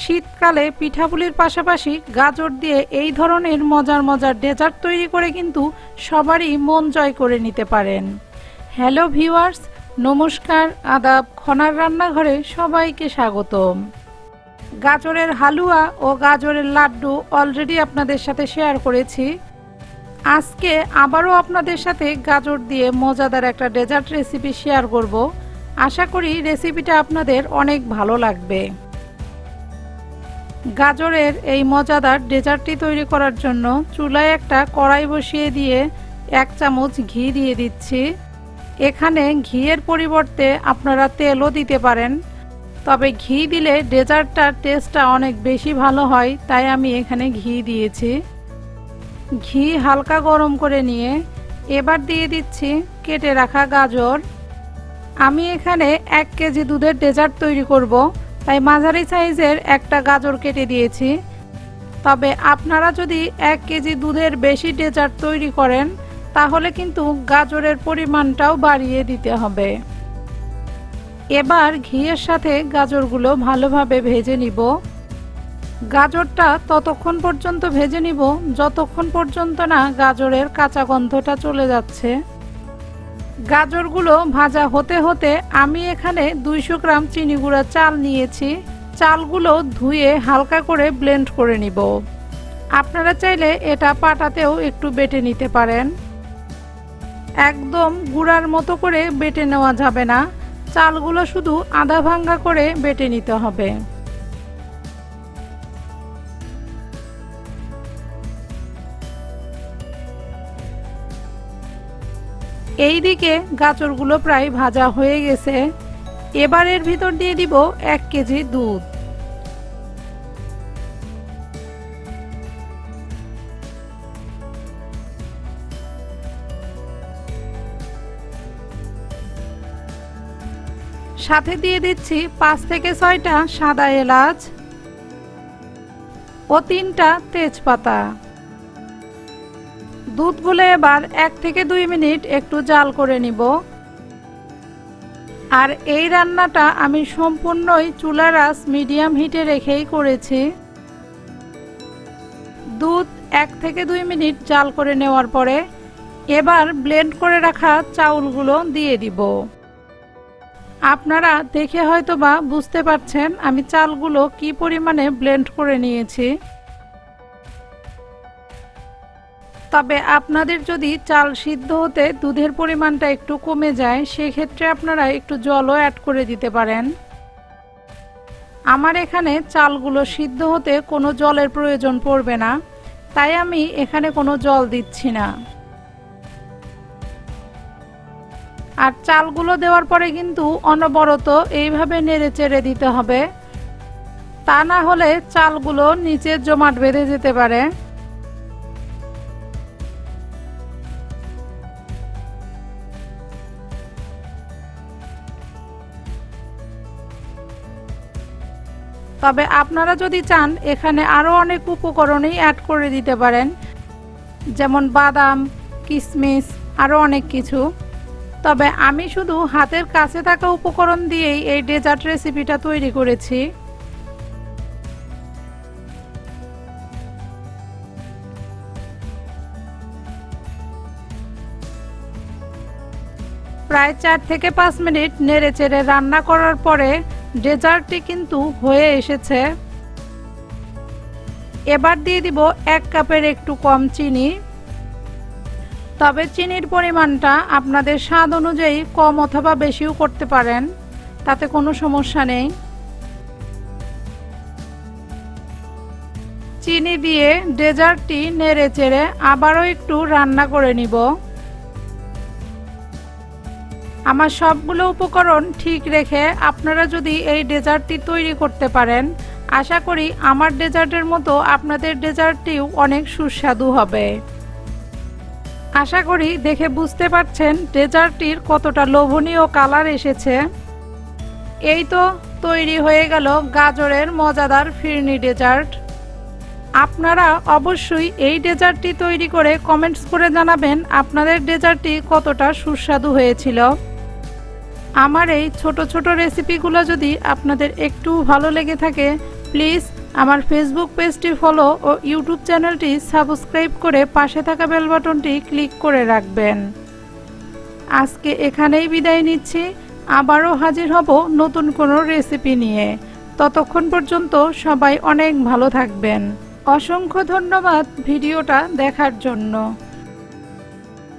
শীতকালে পিঠাপুলির পাশাপাশি গাজর দিয়ে এই ধরনের মজার মজার ডেজার্ট তৈরি করে কিন্তু সবারই মন জয় করে নিতে পারেন। হ্যালো ভিউয়ার্স, নমস্কার, আদাব, খনার রান্নাঘরে সবাইকে স্বাগতম। গাজরের হালুয়া ও গাজরের লাড্ডু অলরেডি আপনাদের সাথে শেয়ার করেছি। আজকে আবারও আপনাদের সাথে গাজর দিয়ে মজাদার একটা ডেজার্ট রেসিপি শেয়ার করব। আশা করি রেসিপিটা আপনাদের অনেক ভালো লাগবে। গাজরের এই মজাদার ডেজার্টটি তৈরি করার জন্য চুলায় একটা কড়াই বসিয়ে দিয়ে এক চামচ ঘি দিয়ে দিচ্ছি। এখানে ঘিয়ের পরিবর্তে আপনারা তেলও দিতে পারেন। তবে ঘি দিলে ডেজার্টটার টেস্টটা অনেক বেশি ভালো হয়, তাই আমি এখানে ঘি দিয়েছি। ঘি হালকা গরম করে নিয়ে এবার দিয়ে দিচ্ছি কেটে রাখা গাজর। আমি এখানে এক কেজি দুধের ডেজার্ট তৈরি করব। তাই মাঝারি সাইজের একটা গাজর কেটে দিয়েছি। তবে আপনারা যদি এক কেজি দুধের বেশি ডেজার্ট তৈরি করেন, তাহলে কিন্তু গাজরের পরিমাণটাও বাড়িয়ে দিতে হবে। এবার ঘিয়ের সাথে গাজরগুলো ভালোভাবে ভেজে নিব। গাজরটা ততক্ষণ পর্যন্ত ভেজে নিব, যতক্ষণ পর্যন্ত না গাজরের কাঁচা গন্ধটা চলে যাচ্ছে। গাজরগুলো ভাজা হতে হতে আমি এখানে দুইশো গ্রাম চিনি গুঁড়া চাল নিয়েছি। চালগুলো ধুয়ে হালকা করে ব্লেন্ড করে নিব। আপনারা চাইলে এটা পাটাতেও একটু বেটে নিতে পারেন। একদম গুঁড়ার মতো করে বেটে নেওয়া যাবে না। চালগুলো শুধু আধা ভাঙ্গা করে বেটে নিতে হবে। এই দিকে গাজরগুলো প্রায় ভাজা হয়ে গেছে। এবার এর ভিতর দিয়ে দিব এক কেজি দুধ। সাথে দিয়ে দিচ্ছি পাঁচ থেকে ছয়টা সাদা এলাচ ও তিনটা তেজপাতা। দুধ বলে এবার এক থেকে দুই মিনিট একটু জাল করে নিব। আর এই রান্নাটা আমি সম্পূর্ণই চুলার আঁচ মিডিয়াম হিটে রেখেই করেছি। দুধ এক থেকে দুই মিনিট জাল করে নেওয়ার পরে এবার ব্লেন্ড করে রাখা চাউলগুলো দিয়ে দিব। আপনারা দেখে হয়তো বা বুঝতে পারছেন আমি চালগুলো কি পরিমাণে ব্লেন্ড করে নিয়েছি। তবে আপনাদের যদি চাল সিদ্ধ হতে দুধের পরিমাণটা একটু কমে যায়, সেক্ষেত্রে আপনারা একটু জলও অ্যাড করে দিতে পারেন। আমার এখানে চালগুলো সিদ্ধ হতে কোনো জলের প্রয়োজন পড়বে না, তাই আমি এখানে কোনো জল দিচ্ছি না। আর চালগুলো দেওয়ার পরে কিন্তু অনবরত এইভাবে নেড়ে চেড়ে দিতে হবে। তা না হলে চালগুলো নিচে জমাট বেঁধে যেতে পারে। তবে আপনারা যদি চান, এখানে আরও অনেক উপকরণই অ্যাড করে দিতে পারেন। যেমন বাদাম কিশমিশ আরও অনেক কিছু। তবে আমি শুধু হাতের কাছে থাকা উপকরণ দিয়েই এই ডেজার্ট রেসিপিটা তৈরি করেছি। প্রায় চার থেকে পাঁচ মিনিট নেড়ে চেড়ে রান্না করার পরে ডেজার্টটি কিন্তু হয়ে এসেছে। এবার দিয়ে দিব এক কাপের একটু কম চিনি। তবে চিনির পরিমাণটা আপনাদের স্বাদ অনুযায়ী কম অথবা বেশিও করতে পারেন, তাতে কোনো সমস্যা নেই। চিনি দিয়ে ডেজার্টটি নেড়ে চেড়ে আবারও একটু রান্না করে নিব। আমার সবগুলো উপকরণ ঠিক রেখে আপনারা যদি এই ডেজার্টটি তৈরি করতে পারেন, আশা করি আমার ডেজার্টের মতো আপনাদের ডেজার্টটিও অনেক সুস্বাদু হবে। আশা করি দেখে বুঝতে পারছেন ডেজার্টটির কতটা লোভনীয় কালার এসেছে। এই তো তৈরি হয়ে গেল গাজরের মজাদার ফিরনি ডেজার্ট। আপনারা অবশ্যই এই ডেজার্টটি তৈরি করে কমেন্টস করে জানাবেন আপনাদের ডেজার্টটি কতটা সুস্বাদু হয়েছিল। আমার এই ছোট ছোট রেসিপিগুলো যদি আপনাদের একটু ভালো লেগে থাকে প্লিজ আমার ফেসবুক পেজটি ফলো ও ইউটিউব চ্যানেলটি সাবস্ক্রাইব করে পাশে থাকা বেল বাটনটি ক্লিক করে রাখবেন। আজকে এখানেই বিদায় নিচ্ছি। আবারও হাজির হব নতুন কোনো রেসিপি নিয়ে। ততক্ষণ পর্যন্ত সবাই অনেক ভালো থাকবেন। অসংখ্য ধন্যবাদ ভিডিওটা দেখার জন্য।